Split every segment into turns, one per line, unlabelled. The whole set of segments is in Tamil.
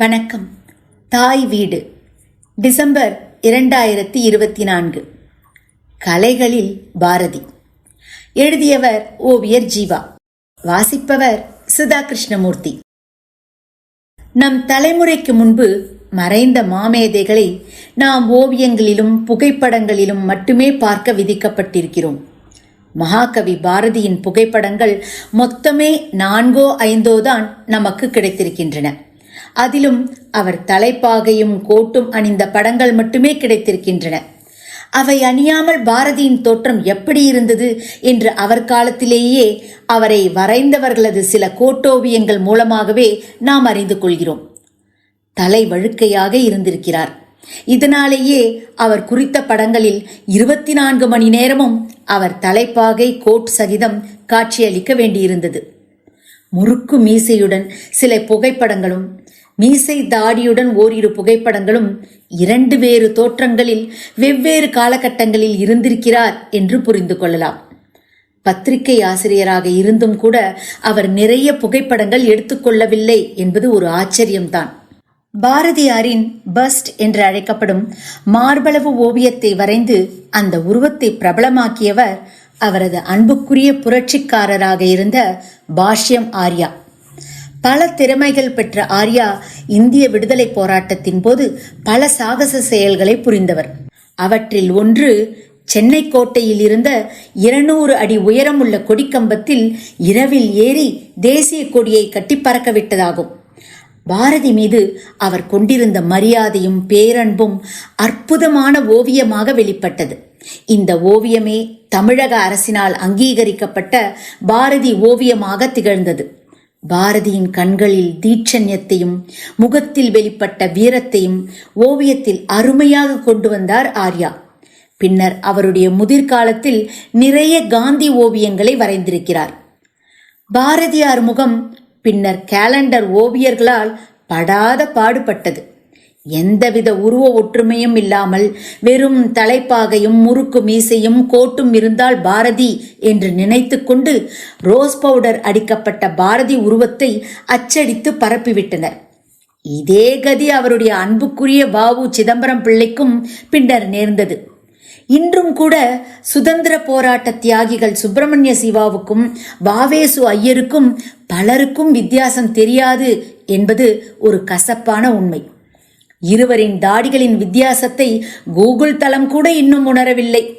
வணக்கம். தாய் வீடு. டிசம்பர் இரண்டாயிரத்தி இருபத்தி நான்கு கலைகளில் பாரதி. எழுதியவர் ஓவியர் ஜீவா. வாசிப்பவர் சுதா கிருஷ்ணமூர்த்தி நம் தலைமுறைக்கு முன்பு மறைந்த மாமேதைகளை நாம் ஓவியங்களிலும் புகைப்படங்களிலும் மட்டுமே பார்க்க விதிக்கப்பட்டிருக்கிறோம். மகாகவி பாரதியின் புகைப்படங்கள் மொத்தமே நான்கோ ஐந்தோ தான் நமக்கு கிடைத்திருக்கின்றன. அதிலும் அவர் தலைப்பாகையும் கோட்டும் அணிந்த படங்கள் மட்டுமே கிடைத்திருக்கின்றன. அவை அணியாமல் பாரதியின் தோற்றம் எப்படி இருந்தது என்று அவர் காலத்திலேயே அவரை வரைந்தவர்களது சில கோட்டோவியங்கள் மூலமாகவே நாம் அறிந்து கொள்கிறோம். தலை வழுக்கையாக இருந்திருக்கிறார். இதனாலேயே அவர் குறித்த படங்களில் இருபத்தி நான்கு மணி நேரமும் அவர் தலைப்பாகை கோட் சகிதம் காட்சியளிக்க வேண்டியிருந்தது. முறுக்கு மீசையுடன் சில புகைப்படங்களும் மீசை தாடியுடன் ஓரிரு புகைப்படங்களும் இரண்டு வேறு தோற்றங்களில் வெவ்வேறு காலகட்டங்களில் இருந்திருக்கிறார் என்று புரிந்து கொள்ளலாம். பத்திரிகை ஆசிரியராக இருந்தும் கூட அவர் நிறைய புகைப்படங்கள் எடுத்துக்கொள்ளவில்லை என்பது ஒரு ஆச்சரியம்தான். பாரதியாரின் பஸ்ட் என்று அழைக்கப்படும் மார்பளவு ஓவியத்தை வரைந்து அந்த உருவத்தை பிரபலமாக்கியவர் அவரது அன்புக்குரிய புரட்சிக்காரராக இருந்த பாஷ்யம் ஆர்யா. பல திறமைகள் பெற்ற ஆர்யா இந்திய விடுதலை போராட்டத்தின் போது பல சாகச செயல்களை புரிந்தவர். அவற்றில் ஒன்று சென்னை கோட்டையில் இருந்த இருநூறு அடி உயரமுள்ள கொடிக்கம்பத்தில் இரவில் ஏறி தேசிய கொடியை கட்டி பறக்கவிட்டதாகும் பாரதி மீது அவர் கொண்டிருந்த மரியாதையும் பேரன்பும் அற்புதமான ஓவியமாக வெளிப்பட்டது. இந்த ஓவியமே தமிழக அரசினால் அங்கீகரிக்கப்பட்ட பாரதி ஓவியமாக திகழ்ந்தது. பாரதியின் கண்களில் தீட்சண்யத்தையும் முகத்தில் வெளிப்பட்ட வீரத்தையும் ஓவியத்தில் அருமையாக கொண்டு வந்தார் ஆர்யா. பின்னர் அவருடைய முதிர்காலத்தில் நிறைய காந்தி ஓவியங்களை வரைந்திருக்கிறார். பாரதியார் முகம் பின்னர் கேலண்டர் ஓவியர்களால் படாத பாடுபட்டது. எந்தவித உருவ ஒற்றுமையும் இல்லாமல் வெறும் தலைப்பாகையும் முறுக்கு மீசையும் கோட்டும் இருந்தால் பாரதி என்று நினைத்துக்கொண்டு ரோஸ் பவுடர் அடிக்கப்பட்ட பாரதி உருவத்தை அச்சடித்து பரப்பிவிட்டனர். இதே கதி அவருடைய அன்புக்குரிய பாபு சிதம்பரம் பிள்ளைக்கும் பின்னர் நேர்ந்தது. இன்றும் கூட சுதந்திர போராட்ட தியாகிகள் சுப்பிரமணிய சிவாவுக்கும் வாவேசு ஐயருக்கும் பலருக்கும் வித்தியாசம் தெரியாது என்பது ஒரு கசப்பான உண்மை. இருவரின் தாடிகளின் வித்தியாசத்தை கூகுள் தளம் கூட இன்னும் உணரவில்லை.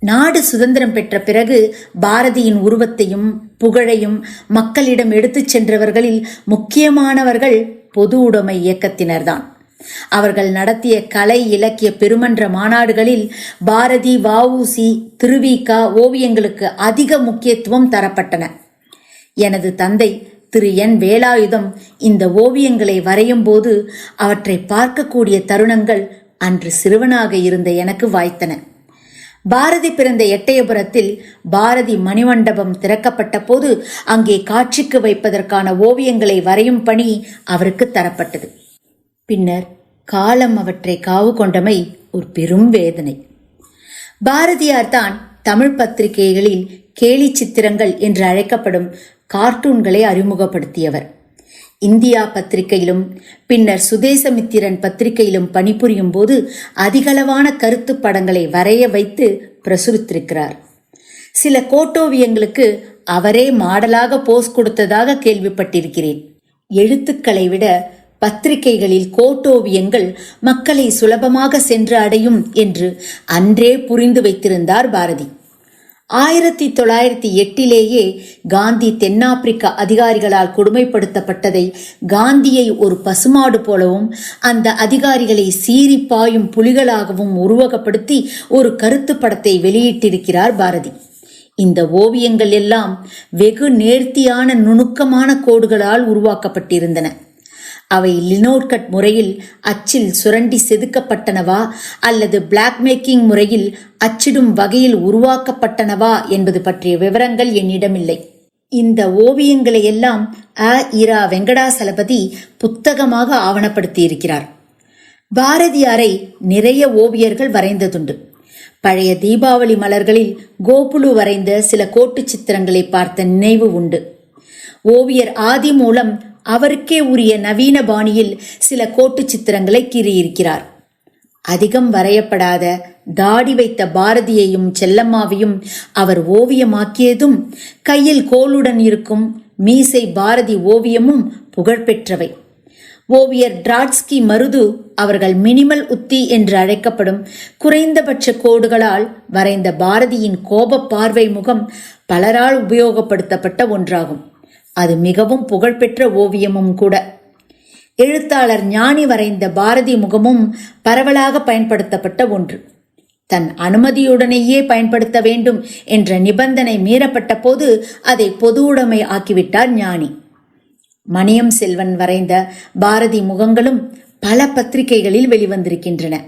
நாடு சுதந்திரம் பெற்ற பிறகு பாரதியின் உருவத்தையும் புகழையும் மக்களிடம் எடுத்துச் சென்றவர்களில் முக்கியமானவர்கள் பொது உடைமை இயக்கத்தினர்தான். அவர்கள் நடத்திய கலை இலக்கிய பெருமன்ற மாநாடுகளில் பாரதி வஉசி திருவிக ஓவியங்களுக்கு அதிக முக்கியத்துவம் தரப்பட்டன. எனது தந்தை திரு என் வேலாயுதம் இந்த ஓவியங்களை வரையும் போது அவற்றை பார்க்கக்கூடிய தருணங்கள் அன்று சிறுவனாக இருந்த எனக்கு வாய்த்தன. பாரதி பிறந்த எட்டயபுரத்தில் பாரதி மணிமண்டபம் திறக்கப்பட்ட போது அங்கே காட்சிக்கு வைப்பதற்கான ஓவியங்களை வரையும் பணி அவருக்கு தரப்பட்டது. பின்னர் காலம் அவற்றை காவு கொண்டமை ஒரு பெரும் வேதனை. பாரதியார் தான் தமிழ் பத்திரிகைகளில் கேலி சித்திரங்கள் என்று அழைக்கப்படும் கார்ட்டூன்களை அறிமுகப்படுத்தியவர். இந்தியா பத்திரிகையிலும் பின்னர் சுதேசமித்திரன் பத்திரிகையிலும் பணிபுரியும் போது அதிகளவான கருத்து படங்களை வரைய வைத்து பிரசுரித்திருக்கிறார். சில கோட்டோவியங்களுக்கு அவரே மாடலாக போஸ் கொடுத்ததாக கேள்விப்பட்டிருக்கிறேன். எழுத்துக்களை விட பத்திரிகைகளில் கோட்டோவியங்கள் மக்களை சுலபமாக சென்று அடையும் என்று அன்றே புரிந்து வைத்திருந்தார் பாரதி. ஆயிரத்தி தொள்ளாயிரத்தி எட்டிலேயே காந்தி தென்னாப்பிரிக்க அதிகாரிகளால் கொடுமைப்படுத்தப்பட்டதை காந்தியை ஒரு பசுமாடு போலவும் அந்த அதிகாரிகளை சீறி பாயும் புலிகளாகவும் உருவகப்படுத்தி ஒரு கருத்து படத்தை வெளியிட்டிருக்கிறார் பாரதி. இந்த ஓவியங்கள் எல்லாம் வெகு நேர்த்தியான நுணுக்கமான கோடுகளால் உருவாக்கப்பட்டிருந்தன. அவை லினோட்கட் முறையில் அச்சில் சுரண்டி செதுக்கப்பட்டனவா? அல்லது பிளாக் மேக்கிங் முறையில் அச்சிடும் வகையில் உருவாக்கப்பட்டனவா என்பது பற்றிய விவரங்கள் என்னிடமில்லை. இந்த ஓவியங்களை எல்லாம் அ இரா வெங்கடாசலபதி புத்தகமாக ஆவணப்படுத்தியிருக்கிறார். பாரதியாரை நிறைய ஓவியர்கள் வரைந்ததுண்டு. பழைய தீபாவளி மலர்களில் கோபுலு வரைந்த சில கோட்டு சித்திரங்களை பார்த்த நினைவு உண்டு. ஓவியர் ஆதி மூலம் அவருக்கே உரிய நவீன பாணியில் சில கோட்டுச் சித்திரங்களை கீறியிருக்கிறார். அதிகம் வரையப்படாத தாடி வைத்த பாரதியையும் செல்லம்மாவையும் அவர் ஓவியமாக்கியதும் கையில் கோலுடன் இருக்கும் மீசை பாரதி ஓவியமும் புகழ்பெற்றவை. ஓவியர் டிராட்ஸ்கி மருது அவர்கள் மினிமல் உத்தி என்று அழைக்கப்படும் குறைந்தபட்ச கோடுகளால் வரைந்த பாரதியின் கோப பார்வை முகம் பலரால் உபயோகப்படுத்தப்பட்ட ஒன்றாகும். அது மிகவும் புகழ்பெற்ற ஓவியமும் கூட. எழுத்தாளர் ஞானி வரைந்த பாரதி முகமும் பரவலாக பயன்படுத்தப்பட்ட ஒன்று. தன் அனுமதியுடனேயே பயன்படுத்த வேண்டும் என்ற நிபந்தனை மீறப்பட்ட போது அதை பொது உடைமை ஆக்கிவிட்டார் ஞானி. மணியம் செல்வன் வரைந்த பாரதி முகங்களும் பல பத்திரிகைகளில் வெளிவந்திருக்கின்றன.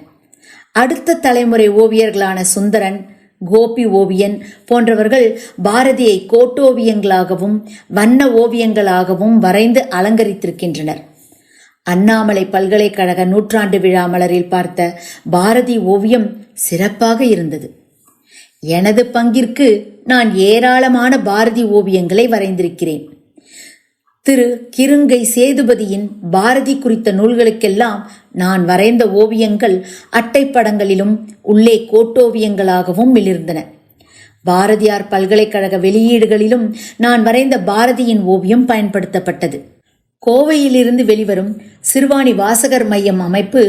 அடுத்த தலைமுறை ஓவியர்களான சுந்தரன் கோபி ஓவியன் போன்றவர்கள் பாரதியை கோட்டோவியங்களாகவும் வண்ண ஓவியங்களாகவும் வரைந்து அலங்கரித்திருக்கின்றனர். அண்ணாமலை பல்கலைக்கழக நூற்றாண்டு விழா மலரில் பார்த்த பாரதி ஓவியம் சிறப்பாக இருந்தது. எனது பங்கிற்கு நான் ஏராளமான பாரதி ஓவியங்களை வரைந்திருக்கிறேன். திரு கிருங்கை சேதுபதியின் பாரதி குறித்த நூல்களுக்கெல்லாம் நான் வரைந்த ஓவியங்கள் அட்டைப்படங்களிலும் உள்ளே கோட்டோவியங்களாகவும் மிளிர்ந்தன. பாரதியார் பல்கலைக்கழக வெளியீடுகளிலும் நான் வரைந்த பாரதியின் ஓவியம் பயன்படுத்தப்பட்டது. கோவையிலிருந்து வெளிவரும் சிறுவாணி வாசகர் மையம் அமைப்பு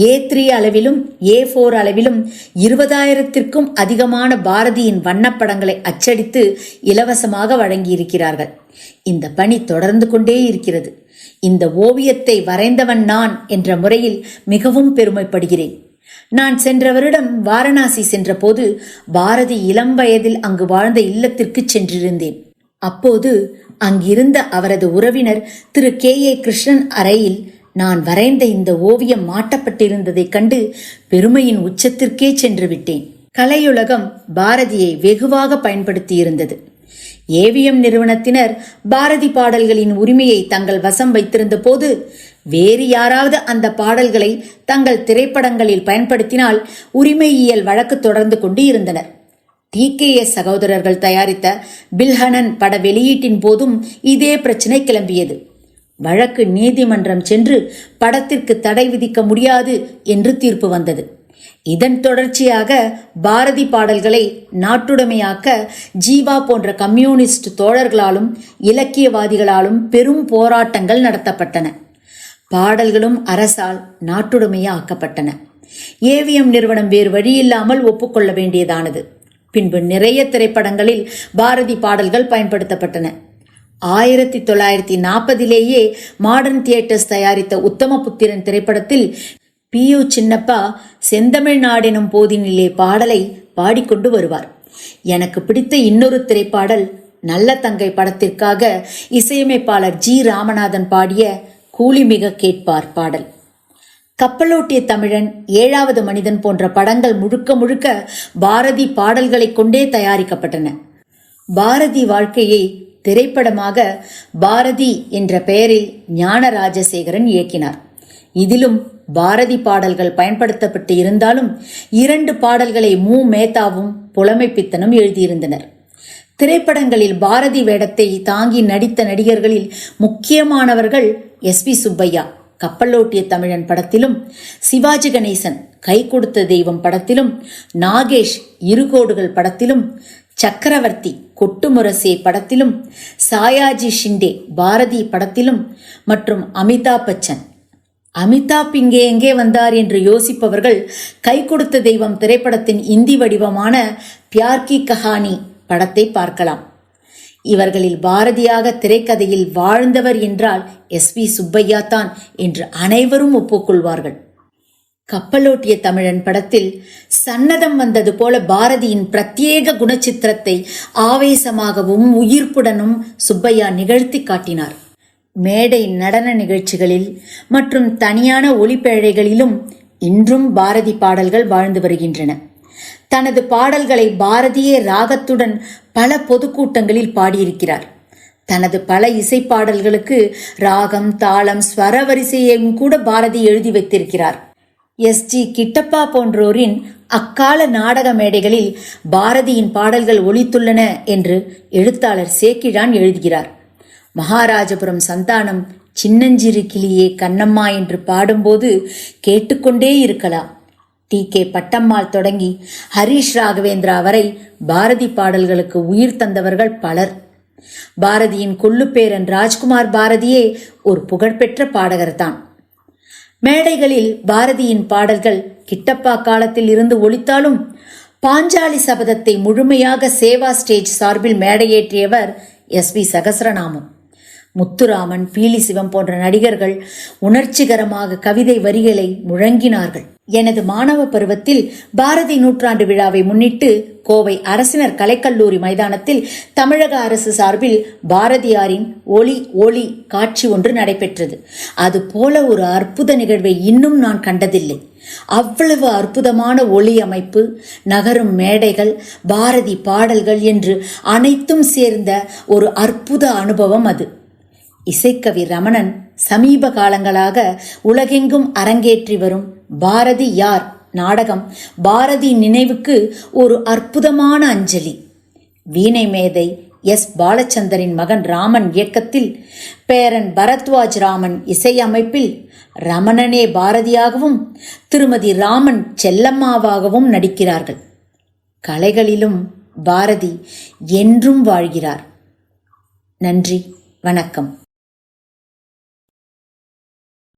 ஏ த்ரீ அளவிலும் ஏ ஃபோர் அளவிலும் இருபதாயிரத்திற்கும் அதிகமான பாரதியின் வண்ணப்படங்களை அச்சடித்து இலவசமாக வழங்கியிருக்கிறார்கள். இந்த பணி தொடர்ந்து கொண்டே இருக்கிறது. இந்த ஓவியத்தை வரைந்தவன் நான் என்ற முறையில் மிகவும் பெருமைப்படுகிறேன். நான் சென்ற வருடம் வாரணாசி சென்றபோது பாரதி இளம் வயதில் அங்கு வாழ்ந்த இல்லத்திற்கு சென்றிருந்தேன். அப்போது அங்கிருந்த அவரது உறவினர் திரு கே. ஏ. கிருஷ்ணன் அறையில் நான் வரைந்த இந்த ஓவியம் மாட்டப்பட்டிருந்ததைக் கண்டு பெருமையின் உச்சத்திற்கே சென்று விட்டேன். கலையுலகம் பாரதியை வெகுவாக பயன்படுத்தியிருந்தது. ஏவிஎம் நிறுவனத்தினர் பாரதி பாடல்களின் உரிமையை தங்கள் வசம் வைத்திருந்த போது வேறு யாராவது அந்த பாடல்களை தங்கள் திரைப்படங்களில் பயன்படுத்தினால் உரிமையியல் வழக்கு தொடர்ந்து கொண்டு இருந்தனர் டி கே எஸ் சகோதரர்கள் தயாரித்த பில்ஹனன் பட வெளியீட்டின் போதும் இதே பிரச்சினை கிளம்பியது. வழக்கு நீதிமன்றம் சென்று படத்திற்கு தடை விதிக்க முடியாது என்று தீர்ப்பு வந்தது. இதன் தொடர்ச்சியாக பாரதி பாடல்களை நாட்டுடைமையாக்க ஜீவா போன்ற கம்யூனிஸ்ட் தோழர்களாலும் இலக்கியவாதிகளாலும் பெரும் போராட்டங்கள் நடத்தப்பட்டன. பாடல்களும் அரசால் நாட்டுடைமையாக்கப்பட்டன. ஏவிஎம் நிறுவனம் வேறு வழியில்லாமல் ஒப்புக்கொள்ள வேண்டியதானது. பின்பு நிறைய திரைப்படங்களில் பாரதி பாடல்கள் பயன்படுத்தப்பட்டன. ஆயிரத்தி தொள்ளாயிரத்தி நாற்பதிலேயே மாடர்ன் தியேட்டர்ஸ் தயாரித்த உத்தமபுத்திரன் திரைப்படத்தில் பி யு சின்னப்பா செந்தமிழ் நாடெனும் போதினிலே பாடலை பாடிக்கொண்டு வருவார். எனக்கு பிடித்த இன்னொரு திரைப்பாடல் நல்ல தங்கை படத்திற்காக இசையமைப்பாளர் ஜி ராமநாதன் பாடிய கூலி மிக கேட்பார் பாடல். கப்பலோட்டிய தமிழன் ஏழாவது மனிதன் போன்ற படங்கள் முழுக்க முழுக்க பாரதி பாடல்களைக் கொண்டே தயாரிக்கப்பட்டன. பாரதி வாழ்க்கையை திரைப்படமாக பாரதி என்ற பெயரில் ஞான ராஜசேகரன் இயக்கினார். இதிலும் பாரதி பாடல்கள் பயன்படுத்தப்பட்டு இருந்தாலும் இரண்டு பாடல்களை மு. மேத்தாவும் புலமைப்பித்தனும் எழுதியிருந்தனர். திரைப்படங்களில் பாரதி வேடத்தை தாங்கி நடித்த நடிகர்களில் முக்கியமானவர்கள் எஸ். பி. சுப்பையா. கப்பலோட்டிய தமிழன் படத்திலும் சிவாஜி கணேசன் கை கொடுத்த தெய்வம் படத்திலும் நாகேஷ் இருகோடுகள் படத்திலும் சக்கரவர்த்தி கொட்டுமுரசே படத்திலும் சாயாஜி ஷிண்டே பாரதி படத்திலும் மற்றும் அமிதாப் பச்சன். அமிதாப் இங்கே எங்கே வந்தார் என்று யோசிப்பவர்கள் கை கொடுத்த தெய்வம் திரைப்படத்தின் இந்தி வடிவமான பியார்கி கஹானி படத்தை பார்க்கலாம். இவர்களில் பாரதியாக திரைக்கதையில் வாழ்ந்தவர் என்றால் எஸ் வி சுப்பையா தான் என்று அனைவரும் ஒப்புக்கொள்வார்கள். கப்பலோட்டிய தமிழன் படத்தில் சன்னதம் வந்தது போல பாரதியின் பிரத்யேக குணச்சித்திரத்தை ஆவேசமாகவும் உயிர்ப்புடனும் சுப்பையா நிகழ்த்தி காட்டினார். மேடை நடன நிகழ்ச்சிகளில் மற்றும் தனியான ஒளிப்பேழைகளிலும் இன்றும் பாரதி பாடல்கள் வாழ்ந்து வருகின்றன. தனது பாடல்களை பாரதியே ராகத்துடன் பல பொதுக்கூட்டங்களில் பாடியிருக்கிறார். தனது பல இசைப்பாடல்களுக்கு ராகம் தாளம் ஸ்வர வரிசையையும் கூட பாரதி எழுதி வைத்திருக்கிறார். எஸ். ஜி. கிட்டப்பா போன்றோரின் அக்கால நாடக மேடைகளில் பாரதியின் பாடல்கள் ஒழித்துள்ளன என்று எழுத்தாளர் சேக்கிழான் எழுதுகிறார். மகாராஜபுரம் சந்தானம் சின்னஞ்சிறு கிளியே கண்ணம்மா என்று பாடும்போது கேட்டுக்கொண்டே இருக்கலாம். டி கே பட்டம்மாள் தொடங்கி ஹரிஷ் ராகவேந்திரா வரை பாரதி பாடல்களுக்கு உயிர் தந்தவர்கள் பலர். பாரதியின் கொள்ளுப்பேரன் ராஜ்குமார் பாரதியே ஒரு புகழ்பெற்ற பாடகர்தான். மேடைகளில் பாரதியின் பாடல்கள் கிட்டப்பா காலத்தில் இருந்து ஒழித்தாலும் பாஞ்சாலி சபதத்தை முழுமையாக சேவா ஸ்டேஜ் சார்பில் மேடையேற்றியவர் எஸ் வி சகசரநாமம். முத்துராமன் பீலி சிவம் போன்ற நடிகர்கள் உணர்ச்சிகரமாக கவிதை வரிகளை முழங்கினார்கள். எனது மாணவ பருவத்தில் பாரதி நூற்றாண்டு விழாவை முன்னிட்டு கோவை அரசினர் கலைக்கல்லூரி மைதானத்தில் தமிழக அரசு சார்பில் பாரதியாரின் ஒளி ஒளி காட்சி ஒன்று நடைபெற்றது. அது போல ஒரு அற்புத நிகழ்வை இன்னும் நான் கண்டதில்லை. அவ்வளவு அற்புதமான ஒளி அமைப்பு நகரும் மேடைகள் பாரதி பாடல்கள் என்று அனைத்தும் சேர்ந்த ஒரு அற்புத அனுபவம் அது. இசைக்கவி ரமணன் சமீப காலங்களாக உலகெங்கும் அரங்கேற்றி வரும் பாரதி யார் நாடகம் பாரதி நினைவுக்கு ஒரு அற்புதமான அஞ்சலி. வீணை மேதை எஸ். பாலச்சந்தரின் மகன் ராமன் இயக்கத்தில் பேரன் பரத்வாஜ் ராமன் இசையமைப்பில் ரமணனே பாரதியாகவும் திருமதி ராமன் செல்லம்மாவாகவும் நடிக்கிறார்கள். கலைகளிலும் பாரதி என்றும் வாழ்கிறார். நன்றி வணக்கம்.